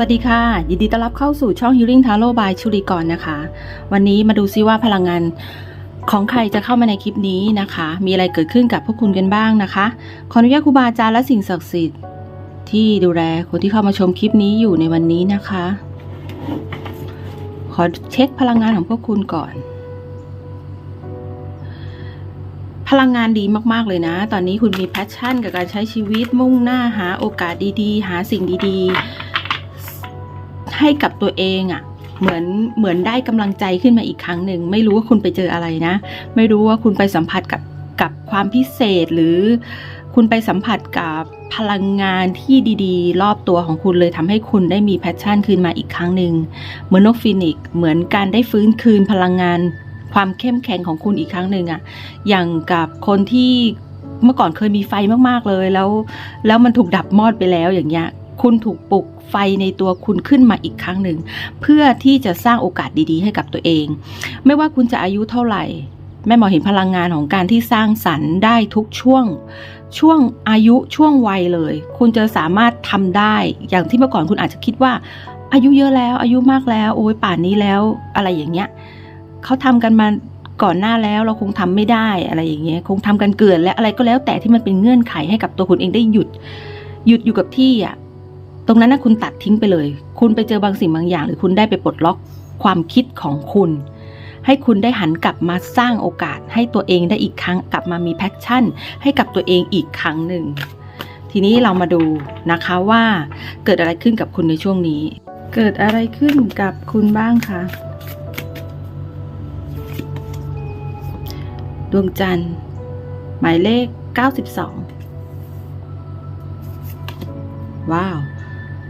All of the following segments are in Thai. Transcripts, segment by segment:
สวัสดีค่ะ ยินดีต้อนรับเข้าสู่ช่อง Healing Tarot by ชุริกรนะคะ วันนี้มาดูซิว่าพลังงานของใครจะเข้ามาในคลิปนี้นะคะ มีอะไรเกิดขึ้นกับพวกคุณกันบ้างนะคะ ขออนุญาตครูบาอาจารย์และสิ่งศักดิ์สิทธิ์ที่ดูแลคนที่เข้ามาชมคลิปนี้อยู่ในวันนี้นะคะ ขอเช็คพลังงานของพวกคุณก่อน พลังงานดีมากๆเลยนะ ตอนนี้คุณมีแพชชั่นกับการใช้ชีวิตมุ่งหน้าหาโอกาสดีๆ หาสิ่งดีๆ ให้กับตัวเองอะ่ะเหมือนเหมือนได้กำลังใจขึ้นมาอีกครั้งหนึ่งไม่รู้ว่าคุณไปเจออะไรนะ ไม่รู้ว่าคุณไปสัมผัสกับกับความพิเศษหรือคุณไปสัมผัสกับพลังงานที่ดีๆ รอบตัวของคุณเลยทำให้คุณได้มีแพชชั่นคืนมาอีกครั้งหนึ่งเหมือนนกฟินิกเหมือนการได้ฟื้นคืนพลังงาน ความเข้มแข็งของคุณอีกครั้งหนึ่งอะอย่างกับคนที่เมื่อก่อนเคยมีไฟมากๆเลยแล้ว แล้วมันถูกดับมอดไปแล้วอย่างเงี้ยคุณถูกปลุก ไฟในตัวคุณขึ้นมาอีกครั้งหนึ่ง เพื่อที่จะสร้างโอกาสดีๆ ให้กับตัวเอง ไม่ว่าคุณจะอายุเท่าไหร่แม่หมอเห็นพลังงานของการที่สร้างสรรค์ได้ทุกช่วง ช่วงอายุช่วงวัยเลย คุณจะสามารถทำได้อย่างที่เมื่อก่อนคุณอาจจะคิดว่า อายุเยอะแล้ว อายุมากแล้ว โอ้ยป่านนี้แล้ว อะไรอย่างเงี้ยเขาทำกันมาก่อนหน้าแล้วเราคงทำไม่ได้อะไรอย่างเงี้ยคงทำกันเกินและอะไรก็แล้วแต่ที่มันเป็นเงื่อนไขให้กับตัวคุณเองได้หยุด หยุดอยู่กับที่อะ ตรงนั้นนะคุณตัดทิ้งไปเลย คุณไปเจอบางสิ่งบางอย่าง หรือคุณได้ไปปลดล็อกความคิดของคุณ ให้คุณได้หันกลับมาสร้างโอกาส ให้ตัวเองได้อีกครั้งกลับมามีแพชชั่น ให้กับตัวเองอีกครั้งหนึ่ง ทีนี้เรามาดูนะคะว่าเกิดอะไรขึ้นกับคุณในช่วงนี้ เกิดอะไรขึ้นกับคุณบ้างคะดวงจันทร์ หมายเลข 92 ว้าว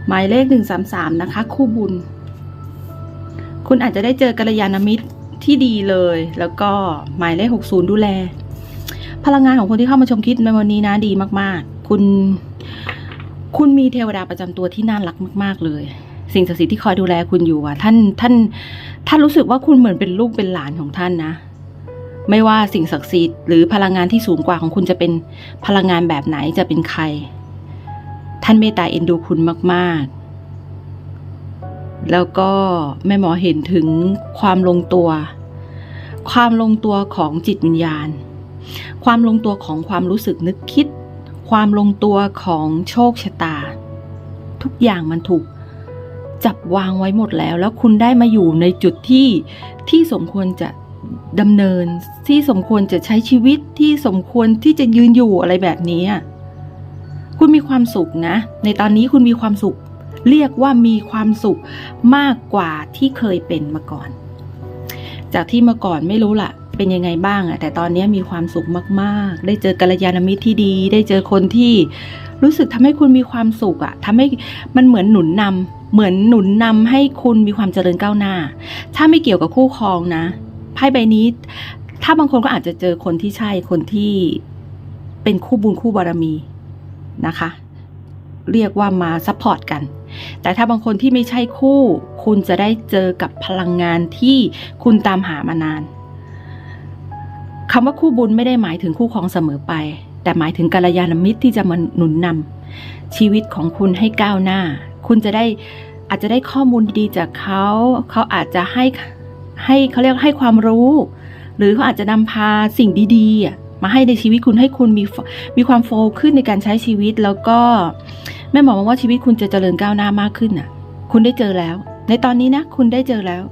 หมายเลข 133 นะคะ คู่บุญ คุณอาจจะได้เจอกัลยาณมิตรที่ดีเลย แล้วก็หมายเลข 60 ดูแล พลังงานของคนที่เข้ามาชมคลิปในวันนี้นะดีมาก ๆ คุณ คุณมีเทวดาประจำตัวที่น่ารักมาก ๆ เลย สิ่งศักดิ์สิทธิ์ที่คอยดูแลคุณอยู่อะ ท่านท่านท่านรู้สึกว่าคุณเหมือนเป็นลูกเป็นหลานของท่านนะไม่ว่าสิ่งศักดิ์สิทธิ์หรือพลังงานที่สูงกว่าของคุณจะเป็นพลังงานแบบไหนจะเป็นใคร ท่านเมตตาเอ็นดูคุณมาก ๆ แล้วก็แม่หมอเห็นถึงความลงตัว ความลงตัวของจิตวิญญาณ ความลงตัวของความรู้สึกนึกคิด ความลงตัวของโชคชะตา ทุกอย่างมันถูกจับวางไว้หมดแล้ว แล้วคุณได้มาอยู่ในจุดที่ที่สมควรจะดำเนินที่สมควรจะใช้ชีวิตที่สมควรที่จะยืนอยู่อะไรแบบนี้อะ คุณมีความสุขนะ ในตอนนี้คุณมีความสุข เรียกว่ามีความสุขมากกว่าที่เคยเป็นมาก่อน จากที่มื่อก่อนไม่รู้ล่ะเป็นยังไงบ้างอะแต่ตอนนี้มีความสุขมากๆ ได้เจอกัลยาณมิตรที่ดี ได้เจอคนที่รู้สึกทำให้คุณมีความสุขอะทำให้มันเหมือนหนุนนำเหมือนหนุนนำให้คุณมีความเจริญก้าวหน้า ถ้าไม่เกี่ยวกับคู่ครองนะไพ่ใบนี้ ถ้าบางคนก็อาจจะเจอคนที่ใช่คนที่เป็นคู่บุญคู่บารมี นะคะ เรียกว่ามาซัพพอร์ตกัน แต่ถ้าบางคนที่ไม่ใช่คู่ คุณจะได้เจอกับพลังงานที่คุณตามหามานานคำว่าคู่บุญไม่ได้หมายถึงคู่ครองเสมอไป แต่หมายถึงกัลยาณมิตรที่จะมาหนุนนำชีวิตของคุณให้ก้าวหน้า คุณจะได้อาจจะได้ข้อมูลดีจากเขา เขาอาจจะให้ให้เขาเรียกให้ความรู้ หรือเขาอาจจะนำพาสิ่งดีๆ มาให้ในชีวิตคุณให้คุณมีมีความโฟล์ขึ้นในการใช้ชีวิต แล้วก็แม่หมอมองว่าชีวิตคุณจะเจริญก้าวหน้ามากขึ้นอะ คุณได้เจอแล้ว ในตอนนี้นะคุณได้เจอแล้ว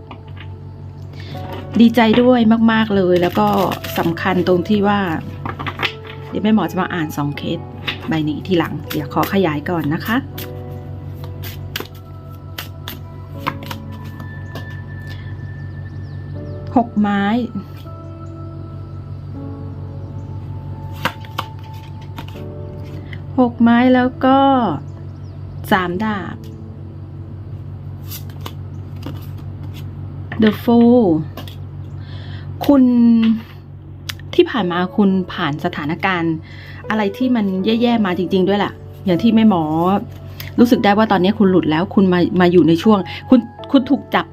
ดีใจด้วยมาก ๆเลย แล้วก็สำคัญตรงที่ว่า เดี๋ยวแม่หมอจะมาอ่านสองเคสใบนี้ทีหลัง เดี๋ยวขอขยายก่อนนะคะหกไม้ หกไม้แล้วก็สามดาบ The Fool คุณที่ผ่านมาคุณผ่านสถานการณ์ อะไรที่มันแย่ๆมาจริง ๆ ด้วยล่ะ อย่างที่แม่หมอ รู้สึกได้ว่าตอนนี้คุณหลุดแล้ว คุณมามาอยู่ในช่วง คุณคุณถูกจับ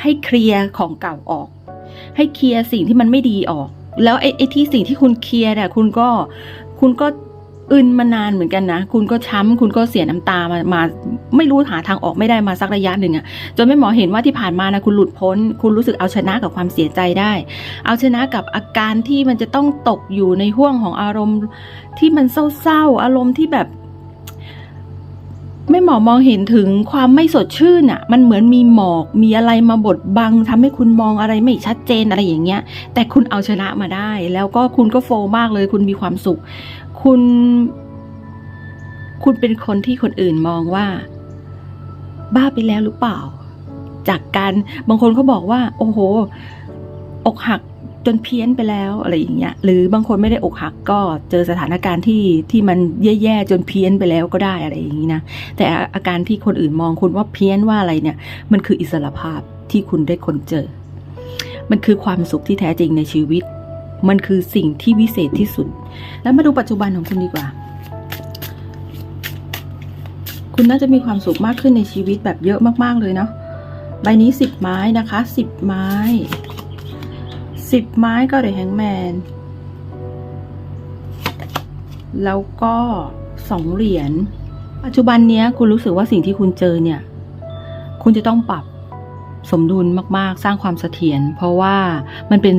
ให้เคลียร์ของเก่าออก ให้เคลียร์สิ่งที่มันไม่ดีออก แล้วไอ้ไอ้ที่สิ่งที่คุณเคลียร์เนี่ยคุณก็คุณก็ อึนมานานเหมือนกันนะ คุณก็ช้ำคุณก็เสียน้ำตามามา ไม่รู้หาทางออกไม่ได้มาสักระยะหนึ่งอะจนแม่หมอเห็นว่าที่ผ่านมานะคุณหลุดพ้น คุณรู้สึกเอาชนะกับความเสียใจได้ เอาชนะกับอาการที่มันจะต้องตกอยู่ในห่วงของอารมณ์ ที่มันเศร้าๆอารมณ์ที่แบบไม่หมอมองเห็นถึงความไม่สดชื่นอะมันเหมือนมีหมอก มีอะไรมาบดบังทำให้คุณมองอะไรไม่ชัดเจนอะไรอย่างเงี้ย แต่คุณเอาชนะมาได้ แล้วก็คุณก็โฟลว์มากเลย คุณมีความสุข คุณ คุณเป็นคนที่คนอื่นมองว่า บ้าไปแล้วหรือเปล่า จากการบางคนเขาบอกว่า โอ้โห อกหักจนเพี้ยนไปแล้วอะไรอย่างเงี้ย หรือบางคนไม่ได้อกหักก็เจอสถานการณ์ที่ที่มันแย่ๆจนเพี้ยนไปแล้วก็ได้อะไรอย่างนี้นะ แต่อาการที่คนอื่นมองคุณว่าเพี้ยนว่าอะไรเนี่ย มันคืออิสรภาพที่คุณได้คนเจอ มันคือความสุขที่แท้จริงในชีวิต มันคือสิ่งที่วิเศษที่สุด แล้วมาดูปัจจุบันของคุณดีกว่า คุณน่าจะมีความสุขมากขึ้นในชีวิตแบบเยอะมากๆเลยเนาะใบนี้สิบไม้นะคะสิบไม้สิบไม้ก็เดยแฮงแมน แล้วก็สองเหรียญปัจจุบันเนี้ยคุณรู้สึกว่าสิ่งที่คุณเจอเนี่ย คุณจะต้องปรับ สมดุลมากๆ สร้างความเสถียรเพราะว่ามันเป็น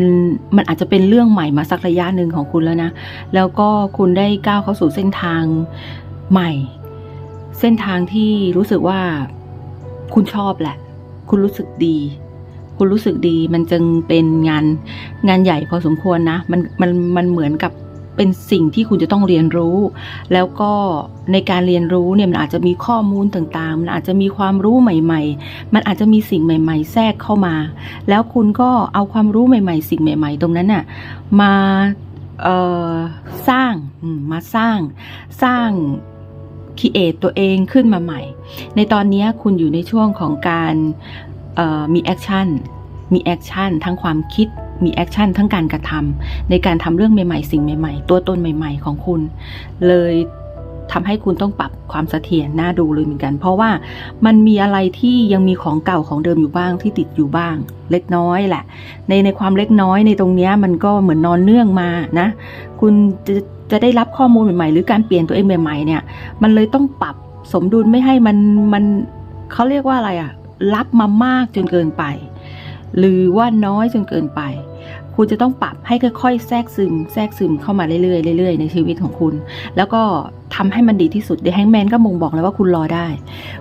มันอาจจะเป็นเรื่องใหม่มาสักระยะหนึ่งของคุณแล้วนะ แล้วก็คุณได้ก้าวเข้าสู่เส้นทางใหม่ เส้นทางที่รู้สึกว่าคุณชอบแหละ คุณรู้สึกดี คุณรู้สึกดี มันจึงเป็นงานงานใหญ่พอสมควรนะ มันมันมันเหมือนกับ เป็นสิ่งที่คุณจะต้องเรียนรู้ แล้วก็ในการเรียนรู้เนี่ยมันอาจจะมีข้อมูลต่างๆ มันอาจจะมีความรู้ใหม่ ๆ มันอาจจะมีสิ่งใหม่ ๆ แทรกเข้ามา แล้วคุณก็เอาความรู้ใหม่ ๆ สิ่งใหม่ ๆ ตรงนั้นน่ะมาสร้างมาสร้างสร้างคิเอตตัวเองขึ้นมาใหม่ ในตอนนี้คุณอยู่ในช่วงของการมีแอคชั่นมีแอคชั่นทั้งความคิด มีแอคชั่นทั้งการกระทำในการทำเรื่องใหม่ๆ สิ่งใหม่ๆ ตัวตนใหม่ ๆ ของคุณ เลยทำให้คุณต้องปรับความเสถียรน่าดูเลยเหมือนกัน เพราะว่ามันมีอะไรที่ยังมีของเก่าของเดิมอยู่บ้างที่ติดอยู่บ้าง เล็กน้อยแหละ ในในความเล็กน้อยในตรงนี้มันก็เหมือนนอนเนื่องมานะ คุณจะจะได้รับข้อมูลใหม่ๆ หรือการเปลี่ยนตัวเองใหม่ ๆ เนี่ย มันเลยต้องปรับสมดุลไม่ให้มันมันเขาเรียกว่าอะไรอะรับมามากจนเกินไป หรือว่าน้อยจนเกินไป คุณจะต้องปรับให้ค่อยๆ แทรกซึม แทรกซึมเข้ามาเรื่อยๆเรื่อยๆในชีวิตของคุณ แล้วก็ทำให้มันดีที่สุดเด e h แฮงแมนก็มงบอกแล้วว่าคุณรอได้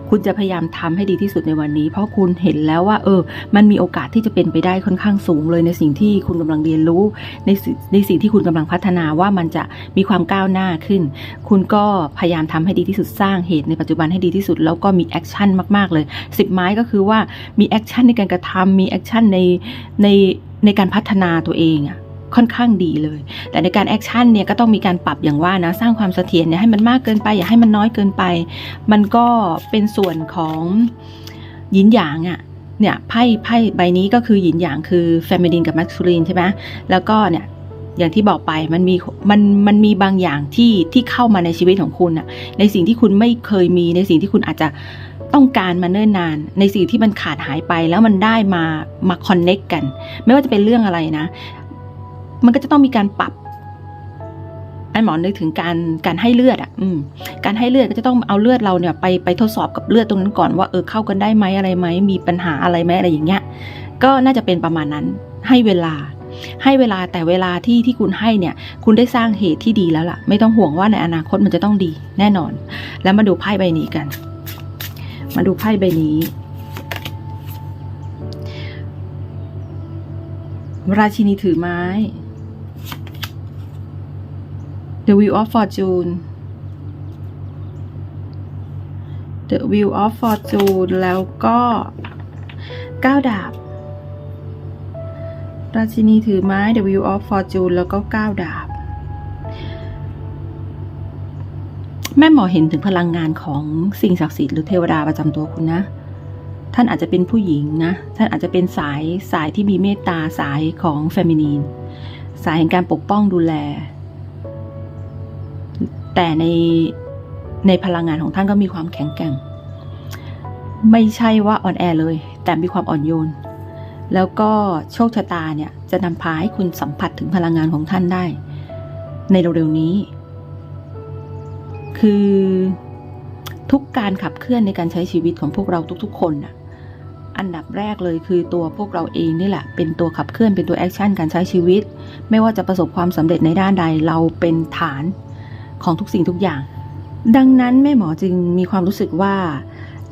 คุณจะพยายามทำให้ดีที่สุดในวันนี้ เพราะคุณเห็นแล้วว่า เออ มันมีโอกาสที่จะเป็นไปได้ค่อนข้างสูงเลยในสิ่งที่คุณกำลังเรียนรู้ ในสิ่งในสิ่งที่คุณกำลังพัฒนาว่ามันจะมีความก้าวหน้าขึ้น คุณก็พยายามทำให้ดีที่สุดสร้างเหตุในปัจจุบันให้ดีที่สุด แล้วก็มีแอคชั่นมากๆเลยสิบไม้ก็คือว่ามีแอคชั่นในการกระทำมีแอคชั่นในใน ในการพัฒนาตัวเองอะค่อนข้างดีเลย แต่ในการแอคชั่นเนี่ยก็ต้องมีการปรับอย่างว่านะ สร้างความเสถียรเนี่ยให้มันมากเกินไป อย่าให้มันน้อยเกินไป มันก็เป็นส่วนของยินหยางอะเนี่ยไพ่ไพ่ใบนี้ก็คือหยินหยางคือเฟมินินกับมัสคูลินใช่ไหมแล้วก็เนี่ยอย่างที่บอกไปมันมีมันมันมีบางอย่างที่ที่เข้ามาในชีวิตของคุณอะในสิ่งที่คุณไม่เคยมีในสิ่งที่คุณอาจจะ ต้องการมาเนิ่นนาน ในสิ่งที่มันขาดหายไปแล้วมันได้มามาคอนเน็กกัน ไม่ว่าจะเป็นเรื่องอะไรนะ มันก็จะต้องมีการปรับอันหมอนึกถึงการการให้เลือดอะ อืม การให้เลือดก็จะต้องเอาเลือดเราเนี่ย ไปไปทดสอบกับเลือดตรงนั้นก่อนว่าเออเข้ากันได้ไหมอะไรไหมมีปัญหาอะไรไหมอะไรอย่างเงี้ย ก็น่าจะเป็นประมาณนั้น ให้เวลา ให้เวลาแต่เวลาที่ที่คุณให้เนี่ย คุณได้สร้างเหตุที่ดีแล้วล่ะ ไม่ต้องห่วงว่าในอนาคตมันจะต้องดี แน่นอน แล้วมาดูไพ่ใบนี้กัน มาดูไพ่ใบนี้ ราชินีถือไม้ The Wheel of Fortune The Wheel of Fortune แล้วก็ก้าวดาบ ราชินีถือไม้ The Wheel of Fortune แล้วก็ก้าวดาบ แม่หมอเห็นถึงพลังงานของสิ่งศักดิ์สิทธิ์หรือเทวดาประจำตัวคุณนะ ท่านอาจจะเป็นผู้หญิงนะ ท่านอาจจะเป็นสายสายที่มีเมตตาสายของเฟมินีน สายแห่งการปกป้องดูแล แต่ในในพลังงานของท่านก็มีความแข็งแกร่ง ไม่ใช่ว่าอ่อนแอเลย แต่มีความอ่อนโยน แล้วก็โชคชะตาเนี่ยจะนำพาให้คุณสัมผัสถึงพลังงานของท่านได้ ในเร็วๆนี้ คือทุกการขับเคลื่อนในการใช้ชีวิตของพวกเราทุกๆ คนน่ะอันดับแรกเลยคือตัวพวกเราเองนี่แหละ เป็นตัวขับเคลื่อนเป็นตัวแอคชั่นการใช้ชีวิต ไม่ว่าจะประสบความสำเร็จในด้านใดเราเป็นฐานของทุกสิ่งทุกอย่าง ดังนั้นแม่หมอจึงมีความรู้สึกว่า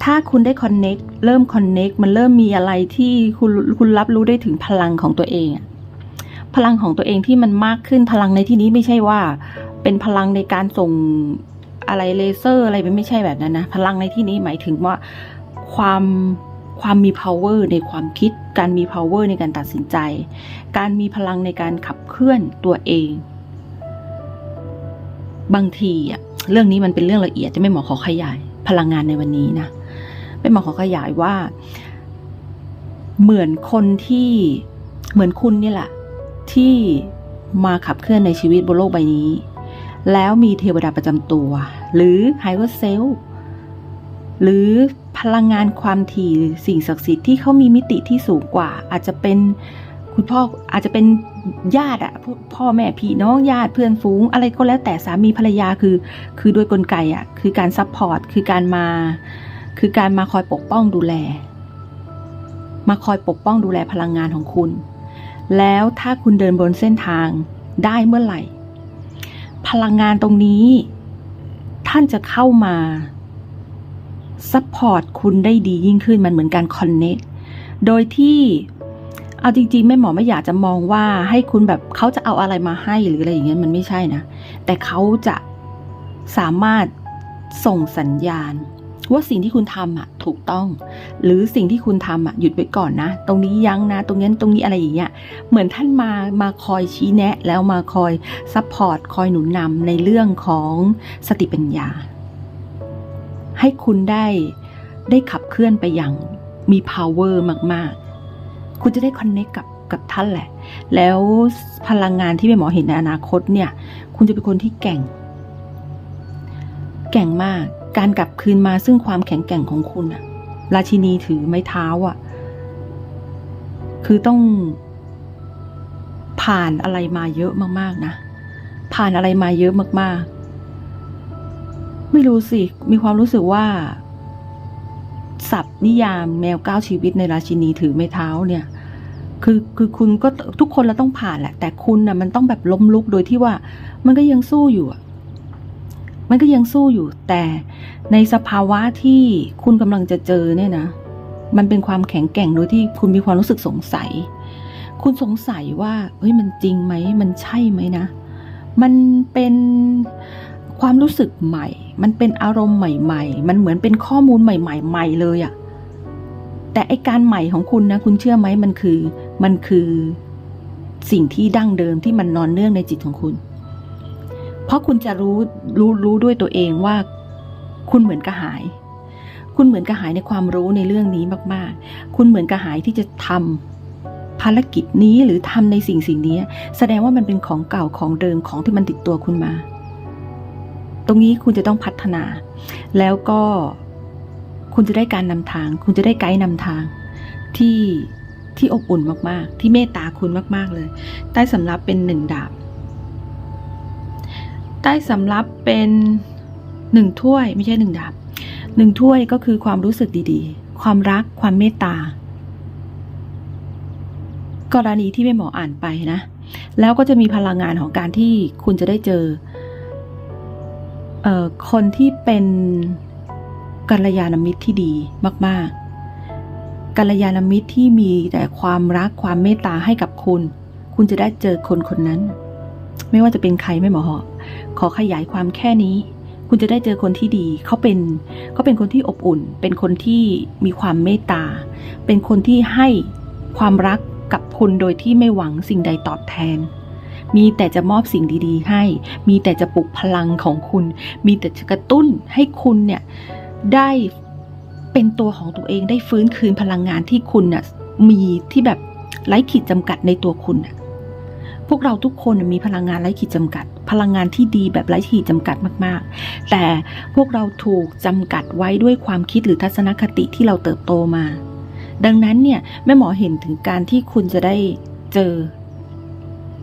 ถ้าคุณได้คอนเน็กเริ่มคอนเน็กมันเริ่มมีอะไรที่คุณคุณรับรู้ได้ถึงพลังของตัวเอง พลังของตัวเองที่มันมากขึ้นพลังในที่นี้ไม่ใช่ว่า เป็นพลังในการส่ง อะไรเลเซอร์อะไรเป็นไม่ใช่แบบนั้นนะ พลังในที่นี้หมายถึงว่าความความมี power ในความคิด การมี power ในการตัดสินใจ การมีพลังในการขับเคลื่อนตัวเอง บางทีอะเรื่องนี้มันเป็นเรื่องละเอียดจะไม่หมอขอขยาย พลังงานในวันนี้นะไม่หมอขอขยายว่า เหมือนคนที่เหมือนคุณนี่แหละที่มาขับเคลื่อนในชีวิตบนโลกใบนี้ แล้วมีเทวดาประจำตัว หรือไฮเ e อร์เซลหรือพลังงานความถี่สิ่งศักดิ์สิทธิ์ที่เขามีมิติที่สูงกว่า อาจจะเป็นคุณพ่ออาจจะเป็นญาติอะพ่อพ่อแม่พี่น้องญาติเพื่อนฝูง อะไรก็แล้วแต่สามีภรรยาคือ คือโดยกลไกอะคือการซัพพอร์ตคือการมา คือการมาคอยปกป้องดูแล มาคอยปกป้องดูแลพลังงานของคุณ แล้วถ้าคุณเดินบนเส้นทางได้เมื่อไหร่ พลังงานตรงนี้ ท่านจะเข้ามาซัพพอร์ตคุณได้ดียิ่งขึ้นมันเหมือนการคอนเน็กโดยที่เอาจริงๆแม่หมอไม่อยากจะมองว่าให้คุณแบบเขาจะเอาอะไรมาให้หรืออะไรอย่างเงี้ยมันไม่ใช่นะ แต่เขาจะสามารถส่งสัญญาณ ว่าสิ่งที่คุณทำอะถูกต้อง หรือสิ่งที่คุณทำอะหยุดไว้ก่อนนะ ตรงนี้ยั้งนะ ตรงนี้ตรงนี้อะไรอย่างเงี้ยเหมือนท่านมามาคอยชี้แนะ แล้วมาคอยซัพพอร์ตคอยหนุนนำในเรื่องของสติปัญญา ให้คุณได้ได้ขับเคลื่อนไปอย่างมี power มาก ๆ คุณจะได้ connect กับกับท่านแหละ แล้วพลังงานที่แม่หมอเห็นในอนาคตเนี่ย คุณจะเป็นคนที่แก่ง แก่งมาก การกลับคืนมาซึ่งความแข็งแกร่งของคุณอะราชินีถือไม้เท้าอะคือต้องผ่านอะไรมาเยอะมากๆนะ ผ่านอะไรมาเยอะมากๆ ไม่รู้สิ มีความรู้สึกว่าศัพท์นิยามแมวเก้าชีวิตในราชินีถือไม้เท้าเนี่ย คือคือคุณก็ทุกคนเราต้องผ่านแหละ แต่คุณน่ะมันต้องแบบล้มลุกโดยที่ว่า มันก็ยังสู้อยู่อะ มันก็ยังสู้อยู่ แต่ในสภาวะที่คุณกำลังจะเจอเนี่ยนะ มันเป็นความแข็งแกร่งโดยที่คุณมีความรู้สึกสงสัย คุณสงสัยว่า เฮ้ยมันจริงไหม มันใช่ไหมนะ มันเป็นความรู้สึกใหม่ มันเป็นอารมณ์ใหม่ ๆ มันเหมือนเป็นข้อมูลใหม่ๆใหม่เลยอะแต่ไอการใหม่ของคุณนะ คุณเชื่อไหมมันคือ มันคือสิ่งที่ดั้งเดิมที่มันนอนเนื่องในจิตของคุณ เพราะคุณจะรู้รู้รู้ด้วยตัวเองว่า คุณเหมือนกระหาย คุณเหมือนกระหายในความรู้ในเรื่องนี้มาก ๆ คุณเหมือนกระหายที่จะทำภารกิจนี้หรือทำในสิ่งสิ่งนี้ แสดงว่ามันเป็นของเก่าของเดิมของที่มันติดตัวคุณมา ตรงนี้คุณจะต้องพัฒนา แล้วก็คุณจะได้การนำทาง คุณจะได้ไกด์นำทางที่ที่อบอุ่นมาก ๆ ที่เมตตาคุณมาก ๆ เลย ใต้สำรับเป็นหนึ่งดาบ ใต้สำรับเป็นหนึ่งถ้วยไม่ใช่หนึ่งดาบหนึ่งถ้วยก็คือความรู้สึกดีๆ ความรักความเมตตา กรณีที่แม่หมออ่านไปนะ แล้วก็จะมีพลังงานของการที่คุณจะได้เจอเอ่อคนที่เป็นกัลยาณมิตรที่ดีมาก ๆ กัลยาณมิตรที่มีแต่ความรักความเมตตาให้กับคุณ คุณจะได้เจอคนคนนั้น ไม่ว่าจะเป็นใครไม่หมอหอ ขอขยายความแค่นี้ คุณจะได้เจอคนที่ดี เขาเป็นเขาเป็นคนที่อบอุ่น เป็นคนที่มีความเมตตา เป็นคนที่ให้ความรักกับคุณโดยที่ไม่หวังสิ่งใดตอบแทน มีแต่จะมอบสิ่งดีๆ ให้ มีแต่จะปลุกพลังของคุณ มีแต่จะกระตุ้นให้คุณเนี่ยได้เป็นตัวของตัวเองได้ฟื้นคืนพลังงานที่คุณน่ะมีที่แบบไร้ขีดจำกัดในตัวคุณน่ะ พวกเราทุกคนมีพลังงานไร้ขีดจำกัด พลังงานที่ดีแบบไร้ขีดจำกัดมาก ๆ แต่พวกเราถูกจำกัดไว้ด้วยความคิดหรือทัศนคติที่เราเติบโตมา ดังนั้นเนี่ยแม่หมอเห็นถึงการที่คุณจะได้เจอ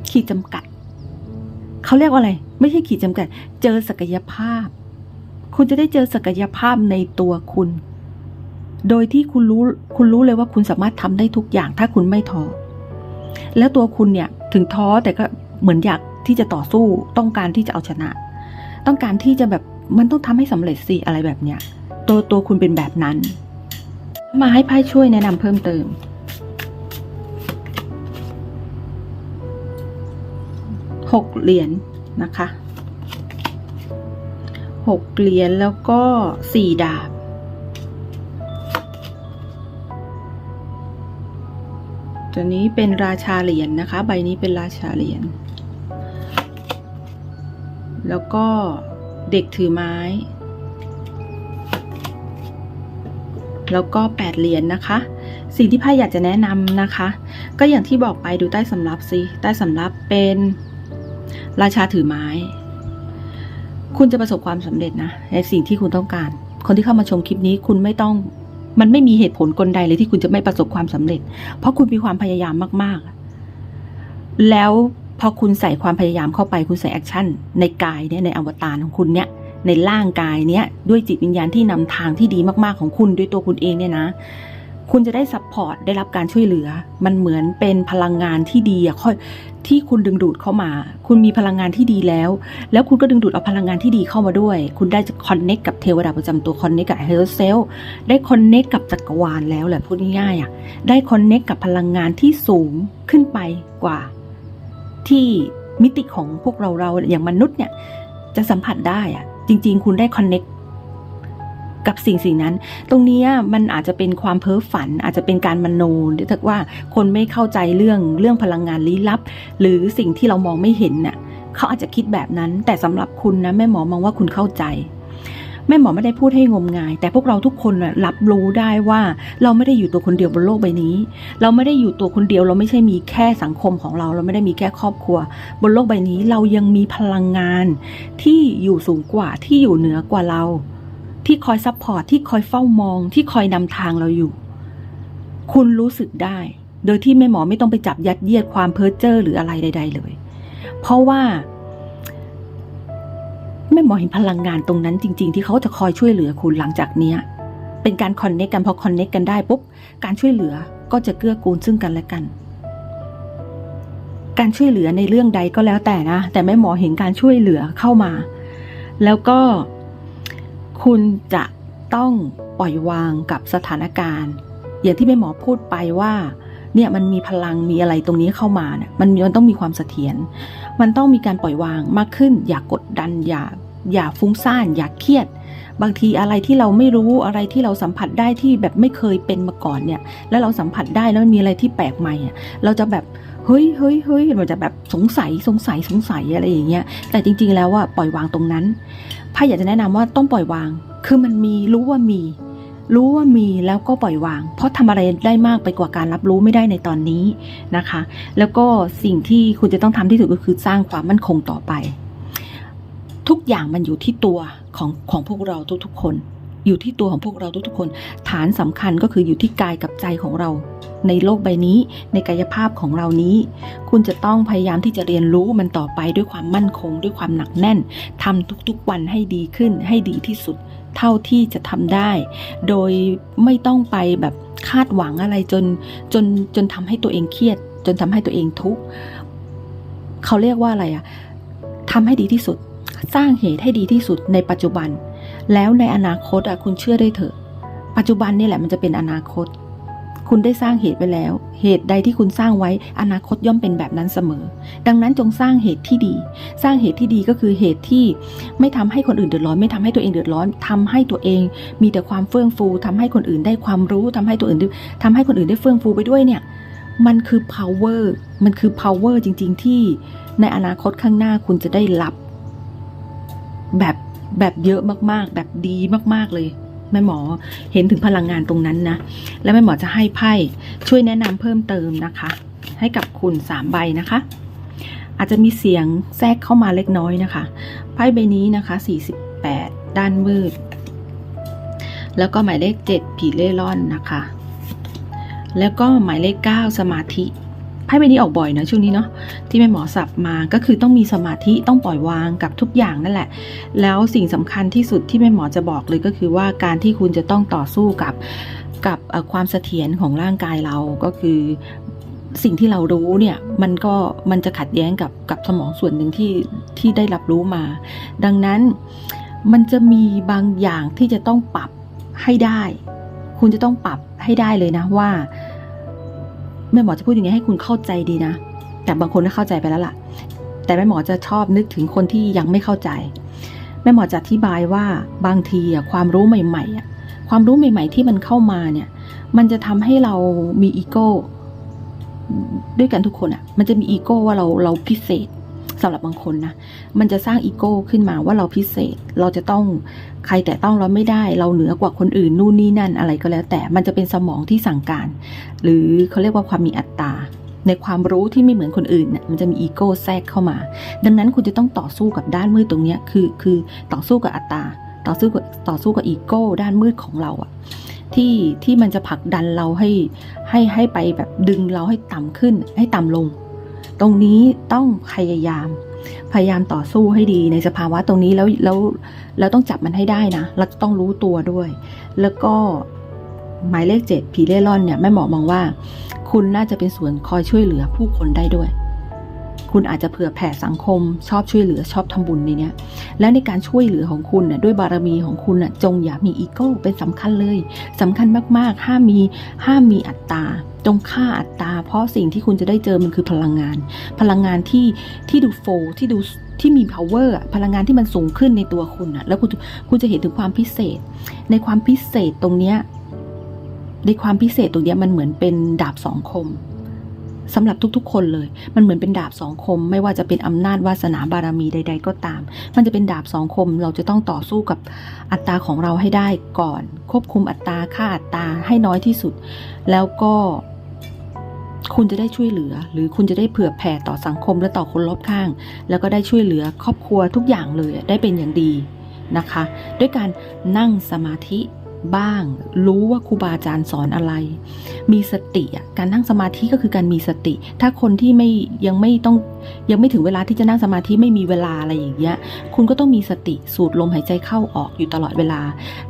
ขีดจำกัด เขาเรียกว่าอะไร ไม่ใช่ขีดจำกัด เจอศักยภาพ คุณจะได้เจอศักยภาพในตัวคุณ โดยที่คุณรู้คุณรู้เลยว่าคุณสามารถทำได้ทุกอย่างถ้าคุณไม่ท้อแล้วตัวคุณเนี่ย ถึงท้อแต่ก็เหมือนอยากที่จะต่อสู้ต้องการที่จะเอาชนะ ต้องการที่จะแบบมันต้องทำให้สำเร็จสิอะไรแบบเนี้ยตัวตัวคุณเป็นแบบนั้น มาให้ไพ่ช่วยแนะนำเพิ่มเติม หกเหรียญนะคะ หกเหรียญแล้วก็สี่ดาบ ตัวนี้เป็นราชาเหรียญนะคะ ใบนี้เป็นราชาเหรียญ แล้วก็เด็กถือไม้ แล้วก็แปดเหรียญนะคะ สิ่งที่ไพ่อยากจะแนะนำนะคะ ก็อย่างที่บอกไปดูใต้สำรับสิ ใต้สำรับเป็นราชาถือไม้ คุณจะประสบความสำเร็จนะในสิ่งที่คุณต้องการ คนที่เข้ามาชมคลิปนี้คุณไม่ต้อง มันไม่มีเหตุผลกลใดเลยที่คุณจะไม่ประสบความสำเร็จ เพราะคุณมีความพยายามมาก ๆ แล้วพอคุณใส่ความพยายามเข้าไปคุณใส่แอคชั่น ในกายเนี่ยในอวตารของคุณเนี่ย ในร่างกายเนี้ยด้วยจิตวิญญาณที่นำทางที่ดีมากๆของคุณด้วยตัวคุณเองเนี่ยนะ คุณจะได้ซัพพอร์ตได้รับการช่วยเหลือ มันเหมือนเป็นพลังงานที่ดีอะค่อย ที่คุณดึงดูดเข้ามา คุณมีพลังงานที่ดีแล้ว แล้วคุณก็ดึงดูดเอาพลังงานที่ดีเข้ามาด้วย คุณได้จะคอนเน็กกับเทวดาประจำตัวคอนเน็กกับเฮลเซลได้คอนเน็กกับจักรวาลแล้วแหละพูดง่ายๆอะ ได้คอนเน็กกับพลังงานที่สูงขึ้นไปกว่า ที่มิติของพวกเราเราอย่างมนุษย์เนี่ยจะสัมผัสได้อะ จริง ๆ คุณได้คอนเน็ก กับสิ่งสิ่งนั้น ตรงนี้มันอาจจะเป็นความเพ้อฝัน อาจจะเป็นการมโนหรือถ้าว่าคนไม่เข้าใจเรื่องเรื่องพลังงานลี้ลับ หรือสิ่งที่เรามองไม่เห็นน่ะเขาอาจจะคิดแบบนั้น แต่สำหรับคุณนะแม่หมอมองว่าคุณเข้าใจแม่หมอไม่ได้พูดให้งมงาย แต่พวกเราทุกคนน่ะรับรู้ได้ว่าเราไม่ได้อยู่ตัวคนเดียวบนโลกใบนี้ เราไม่ได้อยู่ตัวคนเดียว เราไม่ใช่มีแค่สังคมของเรา เราไม่ได้มีแค่ครอบครัว บนโลกใบนี้เรายังมีพลังงานที่อยู่สูงกว่าที่อยู่เหนือกว่าเรา ที่คอยซัพพอร์ตที่คอยเฝ้ามอง ที่คอยนำทางเราอยู่ คุณรู้สึกได้ โดยที่แม่หมอไม่ต้องไปจับยัดเยียดความเพ้อเจ้อหรืออะไรใด ๆ เลย เพราะว่าแม่หมอเห็นพลังงานตรงนั้นจริง ๆ ที่เขาจะคอยช่วยเหลือคุณหลังจากเนี้ยเป็นการคอนเน c กกันพอคอนเน c กกันได้ปุ๊บการช่วยเหลือก็จะเกื้อกูลซึ่งกันและกัน การช่วยเหลือในเรื่องใดก็แล้วแต่นะ แต่แม่หมอเห็นการช่วยเหลือเข้ามา แล้วก็ คุณจะต้องปล่อยวางกับสถานการณ์ อย่างที่แม่หมอพูดไปว่าเนี่ยมันมีพลังมีอะไรตรงนี้เข้ามาเนี่ยมันมันต้องมีความเสถียรมันต้องมีการปล่อยวางมากขึ้น อย่ากกดดันอย่าอย่าฟุ้งซ่าน อย่าเครียด บางทีอะไรที่เราไม่รู้อะไรที่เราสัมผัสได้ที่แบบไม่เคยเป็นมาก่อนเนี่ย แล้วเราสัมผัสได้แล้วมันมีอะไรที่แปลกใหม่อะเราจะแบบเฮ้ยเฮ้ยเฮ้ยมันจะแบบสงสัยสงสัยสงสัยอะไรอย่างเงี้ยแต่จริง ๆ แล้วว่าปล่อยวางตรงนั้น พ่อยากจะแนะนำว่าต้องปล่อยวาง คือมันมีรู้ว่ามี รู้ว่ามีแล้วก็ปล่อยวาง เพราะทำอะไรได้มากไปกว่าการรับรู้ไม่ได้ในตอนนี้นะคะ แล้วก็สิ่งที่คุณจะต้องทำที่สุดก็คือสร้างความมั่นคงต่อไป ทุกอย่างมันอยู่ที่ตัวของของพวกเราทุกๆคน อยู่ที่ตัวของพวกเราทุกๆคน ฐานสำคัญก็คืออยู่ที่กายกับใจของเรา ในโลกใบนี้ ในกายภาพของเรานี้ คุณจะต้องพยายามที่จะเรียนรู้มันต่อไปด้วยความมั่นคง ด้วยความหนักแน่นทำทุกๆวันให้ดีขึ้น ให้ดีที่สุด เท่าที่จะทำได้ โดยไม่ต้องไปแบบคาดหวังอะไรจนจนจนทำให้ตัวเองเครียด จนทำให้ตัวเองทุกข์เขาเรียกว่าอะไรอะทำให้ดีที่สุด สร้างเหตุให้ดีที่สุดในปัจจุบัน แล้วในอนาคตอะคุณเชื่อได้เถอะ ปัจจุบันนี่แหละมันจะเป็นอนาคต คุณได้สร้างเหตุไว้แล้ว เหตุใดที่คุณสร้างไว้อนาคตย่อมเป็นแบบนั้นเสมอ ดังนั้นจงสร้างเหตุที่ดี สร้างเหตุที่ดีก็คือเหตุที่ไม่ทำให้คนอื่นเดือดร้อน ไม่ทำให้ตัวเองเดือดร้อนทำให้ตัวเองมีแต่ความเฟื่องฟูทำให้คนอื่นได้ความรู้ทำให้ตัวอื่นได้ทำให้คนอื่นได้เฟื่องฟูไปด้วยเนี่ยมันคือ power มันคือ power จริง ๆ ที่ในอนาคตข้างหน้าคุณจะได้รับ แบบ แบบเยอะมากๆ แบบดีมากๆเลยแม่หมอเห็นถึงพลังงานตรงนั้นนะ แล้วแม่หมอจะให้ไพ่ช่วยแนะนำเพิ่มเติมนะคะ ให้กับคุณสามใบนะคะ อาจจะมีเสียงแทรกเข้ามาเล็กน้อยนะคะ ไพ่ใบนี้นะคะ 48 ด้านมืด แล้วก็หมายเลข 7 ผีเล่ร่อนนะคะ แล้วก็หมายเลข 9 สมาธิ พ่ใบนี้ออกบ่อยนะช่วงนี้เนาะที่แม่หมอสับมาก็คือต้องมีสมาธิต้องปล่อยวางกับทุกอย่างนั่นแหละ แล้วสิ่งสำคัญที่สุดที่แม่หมอจะบอกเลยก็คือว่าการที่คุณจะต้องต่อสู้กับกับความเสถียรของร่างกายเราก็คือสิ่งที่เรารู้เนี่ยมันก็มันจะขัดแย้งกับกับสมองส่วนหนึ่งที่ที่ได้รับรู้มา ดังนั้นมันจะมีบางอย่างที่จะต้องปรับให้ได้ คุณจะต้องปรับให้ได้เลยนะว่า แม่หมอจะพูดอย่างนี้ให้คุณเข้าใจดีนะ แต่บางคนก็เข้าใจไปแล้วล่ะ แต่แม่หมอจะชอบนึกถึงคนที่ยังไม่เข้าใจ แม่หมอจะอธิบายว่าบางทีอะความรู้ใหม่ๆอะความรู้ใหม่ ๆ ที่มันเข้ามาเนี่ย มันจะทำให้เรามีอีโก้ด้วยกันทุกคนอะมันจะมีอีโก้ว่าเราเราพิเศษ สำหรับบางคนนะมันจะสร้างอีโก้ขึ้นมาว่าเราพิเศษเราจะต้องใครแต่ต้องเราไม่ได้ เราเหนือกว่าคนอื่นนู่นนี่นั่นอะไรก็แล้ว แต่มันจะเป็นสมองที่สั่งการ หรือเขาเรียกว่าความมีอัตตาในความรู้ที่ไม่เหมือนคนอื่นเนี่ยมันจะมีอีโก้แทรกเข้ามา ดังนั้นคุณจะต้องต่อสู้กับด้านมืดตรงนี้คือคือต่อสู้กับอัตตา ต่อสู้กับต่อสู้กับอีโก้ด้านมืดของเราอะที่ที่มันจะผลักดันเราให้ให้ให้ไปแบบดึงเราให้ต่ำขึ้นให้ต่ำลง ตรงนี้ต้องพยายาม พยายามต่อสู้ให้ดีในสภาวะตรงนี้แล้วแล้วแล้วต้องจับมันให้ได้นะเราจะต้องรู้ตัวด้วย แล้วก็หมายเลขเจ็ดผีเล่ร่อนเนี่ยแม่หมอมองว่า คุณน่าจะเป็นส่วนคอยช่วยเหลือผู้คนได้ด้วย คุณอาจจะเผื่อแผ่สังคม ชอบช่วยเหลือชอบทำบุญในเนี้ยและในการช่วยเหลือของคุณน่ะด้วยบารมีของคุณน่ะจงอย่ามีอีโก้เป็นสำคัญเลยสำคัญมากๆห้ามมีห้ามมีอัตตาจงฆ่าอัตตาเพราะสิ่งที่คุณจะได้เจอมันคือพลังงาน พลังงานที่ที่ดูโฟที่ดูที่มี power พลังงานที่มันสูงขึ้นในตัวคุณอะแล้วคุณคุณจะเห็นถึงความพิเศษ ในความพิเศษตรงเนี้ยในความพิเศษตรงเนี้ยมันเหมือนเป็นดาบสองคม สำหรับทุกๆ คนเลย มันเหมือนเป็นดาบสองคม ไม่ว่าจะเป็นอำนาจวาสนาบารมีใด ๆ ก็ตาม มันจะเป็นดาบสองคม เราจะต้องต่อสู้กับอัตราของเราให้ได้ก่อน ควบคุมอัตราค่าอัตราให้น้อยที่สุด แล้วก็คุณจะได้ช่วยเหลือ หรือคุณจะได้เผื่อแผ่ต่อสังคมและต่อคนรอบข้าง แล้วก็ได้ช่วยเหลือครอบครัวทุกอย่างเลยได้เป็นอย่างดีนะคะ ด้วยการนั่งสมาธิ บ้าง รู้ว่าครูบาอาจารย์สอนอะไร มีสติการนั่งสมาธิก็คือการมีสติ ถ้าคนที่ไม่ยังไม่ต้องยังไม่ถึงเวลาที่จะนั่งสมาธิไม่มีเวลาอะไรอย่างเงี้ย คุณก็ต้องมีสติสูดลมหายใจเข้าออกอยู่ตลอดเวลา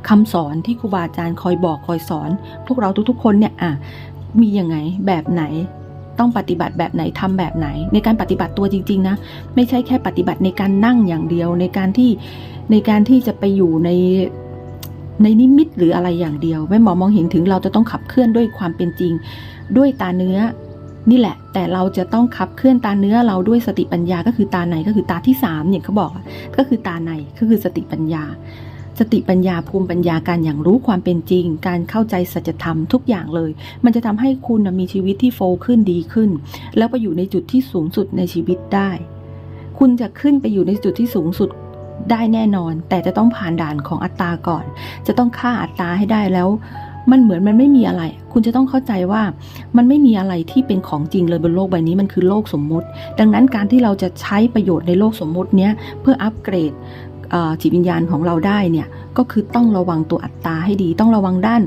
คำสอนที่ครูบาอาจารย์คอยบอกคอยสอน พวกเราทุกๆ คนเนี่ยอะมียังไงแบบไหนต้องปฏิบัติแบบไหนทำแบบไหน ในการปฏิบัติตัวจริง ๆ นะ ไม่ใช่แค่ปฏิบัติในการนั่งอย่างเดียวในการที่ในการที่จะไปอยู่ใน ในนิมิตหรืออะไรอย่างเดียวแม่หมอมองเห็นถึงเราจะต้องขับเคลื่อนด้วยความเป็นจริง ด้วยตาเนื้อ นี่แหละ แต่เราจะต้องขับเคลื่อนตาเนื้อเราด้วยสติปัญญาก็คือตาในก็คือตาที่สามเนี่ยเขาบอกก็คือตาในก็คือสติปัญญา สติปัญญาภูมิปัญญาการอย่างรู้ความเป็นจริง การเข้าใจสัจธรรมทุกอย่างเลย มันจะทำให้คุณมีชีวิตที่โฟขึ้นดีขึ้น แล้วไปอยู่ในจุดที่สูงสุดในชีวิตได้ คุณจะขึ้นไปอยู่ในจุดที่สูงสุด ได้แน่นอน แต่จะต้องผ่านด่านของอัตราก่อน จะต้องฆ่าอัตราให้ได้แล้ว มันเหมือนมันไม่มีอะไร คุณจะต้องเข้าใจว่ามันไม่มีอะไรที่เป็นของจริงเลยบนโลกใบนี้มันคือโลกสมมุติ ดังนั้นการที่เราจะใช้ประโยชน์ในโลกสมมุติเนี้ยเพื่ออัปเกรด จิตวิญญาณของเราได้เนี่ยก็คือต้องระวังตัวอัตตาให้ดี ต้องระวังด้าน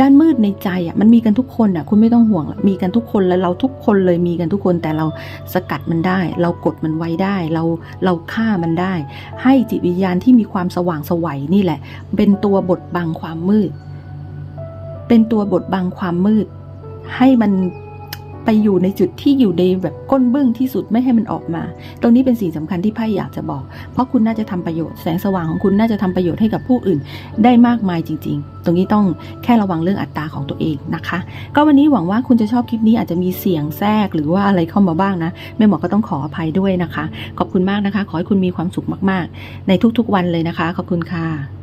ด้านมืดในใจอะมันมีกันทุกคนอะคุณไม่ต้องห่วงมีกันทุกคนและเราทุกคนเลยมีกันทุกคนแต่เราสกัดมันได้ เรากดมันไว้ได้เราเราฆ่ามันได้ ให้จิตวิญญาณที่มีความสว่างสวัยนี่แหละ เป็นตัวบดบังความมืด เป็นตัวบดบังความมืด ให้มัน ไปอยู่ในจุดที่อยู่ในแบบก้นบื้งที่สุดไม่ให้มันออกมา ตรงนี้เป็นสิ่งสำคัญที่ไพ่อยากจะบอก เพราะคุณน่าจะทำประโยชน์แสงสว่างของคุณน่าจะทำประโยชน์ให้กับผู้อื่น ได้มากมายจริง ๆ ตรงนี้ต้องแค่ระวังเรื่องอัตราของตัวเองนะคะ ก็วันนี้หวังว่าคุณจะชอบคลิปนี้อาจจะมีเสียงแทรกหรือว่าอะไรเข้ามาบ้างนะแม่หมอก็ต้องขออภัยด้วยนะคะ ขอบคุณมากนะคะ ขอให้คุณมีความสุขมากๆ ในทุกๆวันเลยนะคะ ขอบคุณค่ะ